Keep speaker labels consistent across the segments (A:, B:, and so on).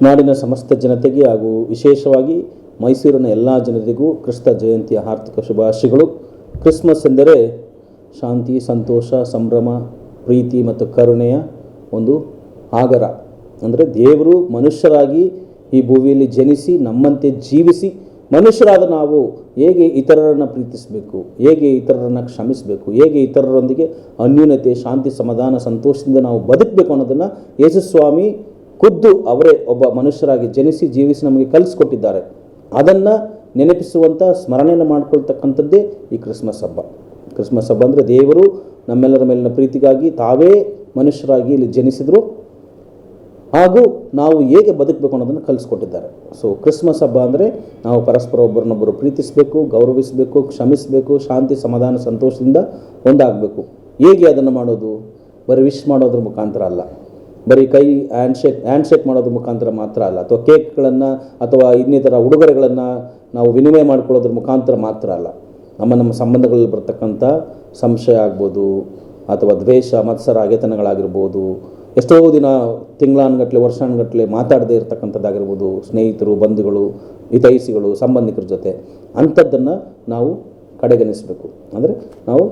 A: ನಾಡಿನ ಸಮಸ್ತ ಜನತೆಗೆ ಹಾಗೂ ವಿಶೇಷವಾಗಿ ಮೈಸೂರಿನ ಎಲ್ಲ ಜನರಿಗೂ ಕ್ರಿಸ್ತ ಜಯಂತಿಯ ಆರ್ಥಿಕ ಶುಭಾಶಯಗಳು. ಕ್ರಿಸ್ಮಸ್ ಎಂದರೆ ಶಾಂತಿ, ಸಂತೋಷ, ಸಂಭ್ರಮ, ಪ್ರೀತಿ ಮತ್ತು ಕರುಣೆಯ ಒಂದು ಆಗರ. ಅಂದರೆ ದೇವರು ಮನುಷ್ಯರಾಗಿ ಈ ಭೂಮಿಯಲ್ಲಿ ಜನಿಸಿ ನಮ್ಮಂತೆ ಜೀವಿಸಿ ಮನುಷ್ಯರಾದ ನಾವು ಹೇಗೆ ಇತರರನ್ನು ಪ್ರೀತಿಸಬೇಕು, ಹೇಗೆ ಇತರರನ್ನು ಕ್ಷಮಿಸಬೇಕು, ಹೇಗೆ ಇತರರೊಂದಿಗೆ ಅನ್ಯೂನತೆ ಶಾಂತಿ, ಸಮಾಧಾನ, ಸಂತೋಷದಿಂದ ನಾವು ಬದುಕಬೇಕು ಅನ್ನೋದನ್ನು ಯೇಸುಸ್ವಾಮಿ ಖುದ್ದು ಅವರೇ ಒಬ್ಬ ಮನುಷ್ಯರಾಗಿ ಜನಿಸಿ ಜೀವಿಸಿ ನಮಗೆ ಕಲಿಸ್ಕೊಟ್ಟಿದ್ದಾರೆ. ಅದನ್ನು ನೆನಪಿಸುವಂಥ ಸ್ಮರಣೆಯನ್ನು ಮಾಡ್ಕೊಳ್ತಕ್ಕಂಥದ್ದೇ ಈ ಕ್ರಿಸ್ಮಸ್ ಹಬ್ಬ. ಕ್ರಿಸ್ಮಸ್ ಹಬ್ಬ ಅಂದರೆ ದೇವರು ನಮ್ಮೆಲ್ಲರ ಮೇಲಿನ ಪ್ರೀತಿಗಾಗಿ ತಾವೇ ಮನುಷ್ಯರಾಗಿ ಇಲ್ಲಿ ಜನಿಸಿದರು. ಹಾಗೂ ನಾವು ಹೇಗೆ ಬದುಕಬೇಕು ಅನ್ನೋದನ್ನು ಕಲಿಸ್ಕೊಟ್ಟಿದ್ದಾರೆ. ಸೊ ಕ್ರಿಸ್ಮಸ್ ಹಬ್ಬ ಅಂದರೆ ನಾವು ಪರಸ್ಪರ ಒಬ್ಬರನ್ನೊಬ್ಬರು ಪ್ರೀತಿಸಬೇಕು, ಗೌರವಿಸಬೇಕು, ಕ್ಷಮಿಸಬೇಕು, ಶಾಂತಿ, ಸಮಾಧಾನ, ಸಂತೋಷದಿಂದ ಒಂದಾಗಬೇಕು. ಹೇಗೆ ಅದನ್ನು ಮಾಡೋದು? ಬರೀ ವಿಶ್ ಮಾಡೋದ್ರ ಮುಖಾಂತರ ಅಲ್ಲ. ಬರೀ ಕೈ ಹ್ಯಾಂಡ್ ಶೇಕ್ ಹ್ಯಾಂಡ್ ಶೇಕ್ ಮಾಡೋದ್ರ ಮುಖಾಂತರ ಮಾತ್ರ ಅಲ್ಲ, ಅಥವಾ ಕೇಕ್ಗಳನ್ನು ಅಥವಾ ಇನ್ನಿತರ ಉಡುಗೊರೆಗಳನ್ನು ನಾವು ವಿನಿಮಯ ಮಾಡ್ಕೊಳ್ಳೋದ್ರ ಮುಖಾಂತರ ಮಾತ್ರ ಅಲ್ಲ. ನಮ್ಮ ನಮ್ಮ ಸಂಬಂಧಗಳಲ್ಲಿ ಬರ್ತಕ್ಕಂಥ ಸಂಶಯ ಆಗ್ಬೋದು, ಅಥವಾ ದ್ವೇಷ, ಮತ್ಸರ, ಅಗೆತನಗಳಾಗಿರ್ಬೋದು, ಎಷ್ಟೋ ದಿನ ತಿಂಗಳಾನುಗಟ್ಟಲೆ ವರ್ಷಾನುಗಟ್ಟಲೆ ಮಾತಾಡದೇ ಇರತಕ್ಕಂಥದ್ದಾಗಿರ್ಬೋದು, ಸ್ನೇಹಿತರು, ಬಂಧುಗಳು, ಹಿತೈಷಿಗಳು, ಸಂಬಂಧಿಕರ ಜೊತೆ. ಅಂಥದ್ದನ್ನು ನಾವು ಕಡೆಗಣಿಸಬೇಕು. ಅಂದರೆ ನಾವು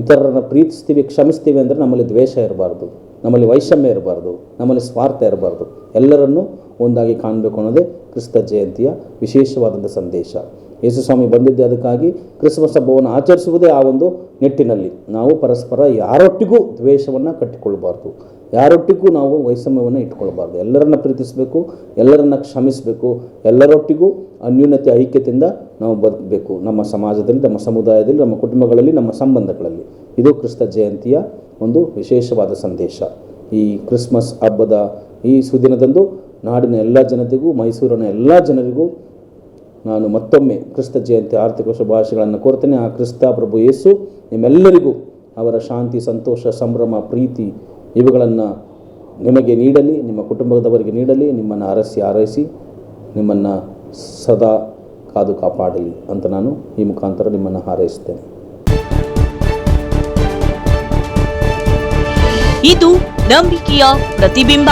A: ಇತರರನ್ನು ಪ್ರೀತಿಸ್ತೀವಿ, ಕ್ಷಮಿಸ್ತೀವಿ ಅಂದರೆ ನಮ್ಮಲ್ಲಿ ದ್ವೇಷ ಇರಬಾರ್ದು. ನಮ್ಮಲ್ಲಿ ವೈಷಮ್ಯ ಇರಬಾರ್ದು, ನಮ್ಮಲ್ಲಿ ಸ್ವಾರ್ಥ ಇರಬಾರ್ದು. ಎಲ್ಲರನ್ನೂ ಒಂದಾಗಿ ಕಾಣಬೇಕು ಅನ್ನೋದೇ ಕ್ರಿಸ್ತ ಜಯಂತಿಯ ವಿಶೇಷವಾದಂಥ ಸಂದೇಶ. ಯೇಸು ಸ್ವಾಮಿ ಬಂದಿದ್ದೆ ಅದಕ್ಕಾಗಿ ಕ್ರಿಸ್ಮಸ್ ಹಬ್ಬವನ್ನು ಆಚರಿಸುವುದೇ ಆ ಒಂದು ನಿಟ್ಟಿನಲ್ಲಿ. ನಾವು ಪರಸ್ಪರ ಯಾರೊಟ್ಟಿಗೂ ದ್ವೇಷವನ್ನು ಕಟ್ಟಿಕೊಳ್ಬಾರ್ದು ಯಾರೊಟ್ಟಿಗೂ ನಾವು ವೈಷಮ್ಯವನ್ನು ಇಟ್ಕೊಳ್ಬಾರ್ದು. ಎಲ್ಲರನ್ನ ಪ್ರೀತಿಸಬೇಕು, ಎಲ್ಲರನ್ನ ಕ್ಷಮಿಸಬೇಕು, ಎಲ್ಲರೊಟ್ಟಿಗೂ ಅನ್ಯೂನ್ಯತೆ ಐಕ್ಯತೆಯಿಂದ ನಾವು ಬದುಕಬೇಕು ನಮ್ಮ ಸಮಾಜದಲ್ಲಿ, ನಮ್ಮ ಸಮುದಾಯದಲ್ಲಿ, ನಮ್ಮ ಕುಟುಂಬಗಳಲ್ಲಿ, ನಮ್ಮ ಸಂಬಂಧಗಳಲ್ಲಿ. ಇದು ಕ್ರಿಸ್ತ ಜಯಂತಿಯ ಒಂದು ವಿಶೇಷವಾದ ಸಂದೇಶ. ಈ ಕ್ರಿಸ್ಮಸ್ ಹಬ್ಬದ ಈ ಸುದಿನದಂದು ನಾಡಿನ ಎಲ್ಲ ಜನತೆಗೂ, ಮೈಸೂರಿನ ಎಲ್ಲ ಜನರಿಗೂ ನಾನು ಮತ್ತೊಮ್ಮೆ ಕ್ರಿಸ್ತ ಜಯಂತಿ ಆರ್ಥಿಕ ಶುಭಾಶಯಗಳನ್ನು ಕೋರ್ತೇನೆ. ಆ ಕ್ರಿಸ್ತ ಪ್ರಭು ಯೇಸು ನಿಮ್ಮೆಲ್ಲರಿಗೂ ಅವರ ಶಾಂತಿ, ಸಂತೋಷ, ಸಂಭ್ರಮ, ಪ್ರೀತಿ ಇವುಗಳನ್ನು ನಿಮಗೆ ನೀಡಲಿ, ನಿಮ್ಮ ಕುಟುಂಬದವರಿಗೆ ನೀಡಲಿ, ನಿಮ್ಮನ್ನು ಅರಸಿ ಆರೈಸಿ, ನಿಮ್ಮನ್ನು ಸದಾ ಕಾದು ಕಾಪಾಡಲಿ ಅಂತ ನಾನು ಈ ಮುಖಾಂತರ ನಿಮ್ಮನ್ನು ಹಾರೈಸ್ತೇನೆ.
B: ಇದು ನಂಬಿಕೆಯ ಪ್ರತಿಬಿಂಬ